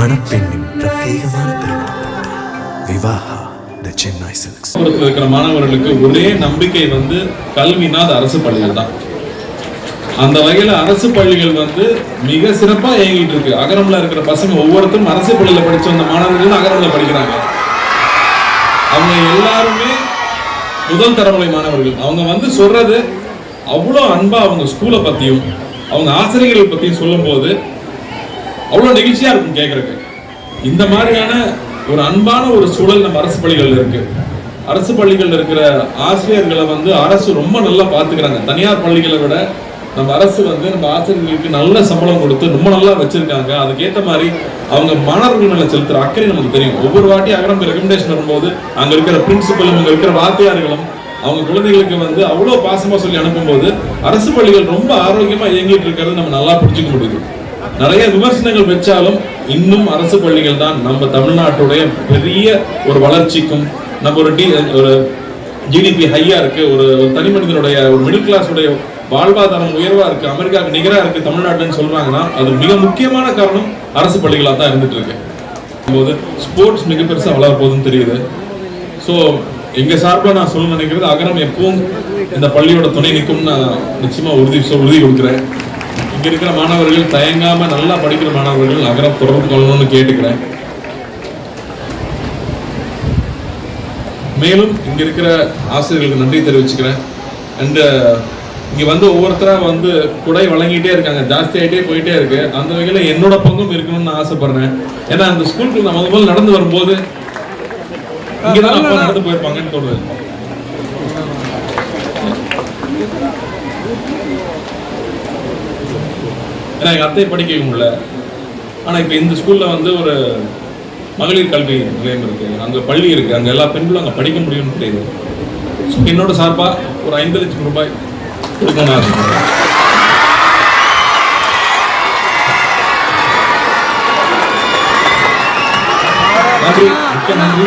மணப்பெண்ணின் பிரத்யேகமான திருமணம் விவாஹா த சென்னை சில்க்ஸ். இருக்கிற மாணவர்களுக்கு ஒரே நம்பிக்கை வந்து கல்வினா அது அரசு பள்ளிகள் தான். அந்த வகையில் அரசு பள்ளிகள் வந்து மிக சிறப்பாக இயங்கிட்டு இருக்கு. அகரம்ல இருக்கிற பசங்க ஒவ்வொருத்தரும் அரசு பள்ளியில் படிச்ச வந்த மாணவர்கள் அகரம்ல படிக்கிறாங்க. அவங்க எல்லாருமே முதல் தரமுறை மாணவர்கள். அவங்க வந்து சொல்றது அவ்வளோ அன்பா அவங்க ஸ்கூலை பத்தியும் அவங்க ஆசிரியர்களை பத்தியும் சொல்லும்போது அவ்வளோ நெகிழ்ச்சியாக இருக்கும் கேட்குறக்கு இந்த மாதிரியான ஒரு அன்பான ஒரு சூழல் நம்ம அரசு பள்ளிகளில் இருக்கு. அரசு பள்ளிகளில் இருக்கிற ஆசிரியர்களை வந்து அரசு ரொம்ப நல்லா பார்த்துக்கிறாங்க தனியார் பள்ளிகளை விட நம்ம அரசு வந்து நம்ம ஆசிரியர்களுக்கு நல்ல சம்பளம் கொடுத்து ரொம்ப நல்லா வச்சிருக்காங்க. அதுக்கேற்ற மாதிரி அவங்க மாணவர்கள் மேல செலுத்துற அக்கறை நமக்கு தெரியும். ஒவ்வொரு வாட்டி அகரம் ரெக்கமெண்டேஷன் வரும்போது அங்க இருக்கிற பிரின்சிபலும் அங்க இருக்கிற வாத்தியார்களும் அவங்க குழந்தைகளுக்கு வந்து அவ்வளோ பாசமா சொல்லி அனுப்பும்போது அரசு பள்ளிகள் ரொம்ப ஆரோக்கியமா இயங்கிட்டு இருக்கிறது நம்ம நல்லா புரிஞ்சுக்க முடியுது. நிறைய விமர்சனங்கள் வச்சாலும் இன்னும் அரசு பள்ளிகள் தான் நம்ம தமிழ்நாட்டுடைய பெரிய ஒரு வளர்ச்சிக்கும் நம்ம ஒரு டி ஒரு ஜிடிபி ஹையா இருக்கு ஒரு தனி மனிதனுடைய ஒரு மிடில் கிளாஸுடைய வாழ்வாதாரம் உயர்வா இருக்கு அமெரிக்காவுக்கு நிகரா இருக்கு தமிழ்நாட்டுன்னு சொல்றாங்கன்னா அது மிக முக்கியமான காரணம் அரசு பள்ளிகளாக தான் இருந்துட்டு இருக்கு போது ஸ்போர்ட்ஸ் மிக பெருசா வளர போகுதுன்னு தெரியுது. ஸோ எங்க சார்பாக நான் சொல்ல நினைக்கிறது அகரம் எப்பவும் இந்த பள்ளியோட துணை நிற்கும் நான் நிச்சயமா உறுதி உறுதி கொடுக்குறேன். இங்க இருக்கிற மாணவர்கள் தயங்காம நல்லா படிக்கிற மாணவர்கள் நகரம் தொடர்பு கொள்ளணும்னு கேட்டுக்கிறேன். மேலும் இங்க இருக்கிற ஆசிரியர்களுக்கு நன்றி தெரிவிச்சுக்கிறேன். அண்டு uh, இங்க வந்து ஒவ்வொருத்தரா வந்து குடை வழங்கிட்டே இருக்காங்க. ஜாஸ்தி போயிட்டே இருக்கு. அந்த வகையில என்னோட பங்கும் இருக்கணும்னு ஆசைப்படுறேன். ஏன்னா அந்த ஸ்கூலுக்கு நான் முதல் முதல் நடந்து வரும்போது இங்கதான் அப்பா நடந்து போயிருப்பாங்கன்னு தோணுது. ஏன்னா எங்கள் அத்தையை படிக்க முடியல ஆனால் இப்போ இந்த ஸ்கூலில் வந்து ஒரு மகளிர் கல்வி நிலையம் இருக்குது அங்கே பள்ளி இருக்குது அங்கே எல்லா பெண்களும் அங்கே படிக்க முடியும்னு தெரியுது. என்னோட சார்பாக ஒரு ஐம்பது லட்சம் ரூபாய் கொடுக்கணும் நன்றி. மிக்க நன்றி.